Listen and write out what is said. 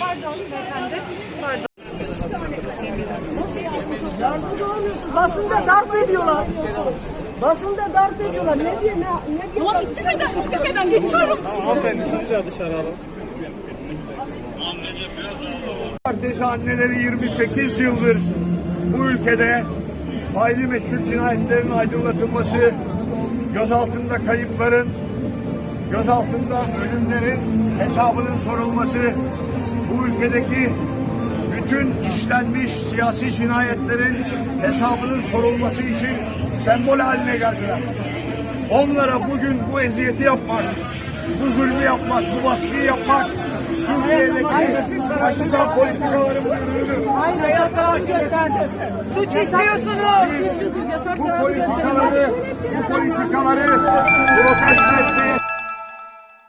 Pardon beyefendi. Pardon. Yardımcı olmuyorsun. Basında darp ediyorlar. Basında darp ediyorlar. Ne diye ne, ne diye? Ulan ittirmeden, ittirmeden geçiyorum. Hanımefendi sizi de dışarı alın. Partisi anneleri 28 yıldır bu ülkede faili meçhul cinayetlerin aydınlatılması, gözaltında kayıpların, gözaltında ölümlerin hesabının sorulması, bu ülkedeki bütün işlenmiş siyasi cinayetlerin hesabının sorulması için sembol haline geldiler. Onlara bugün bu eziyeti yapmak, bu zulmü yapmak, bu baskıyı yapmak, Türkiye'deki faşizan politikaların ürünü. Suç işliyorsunuz. Biz bu politikaları, bu politikaları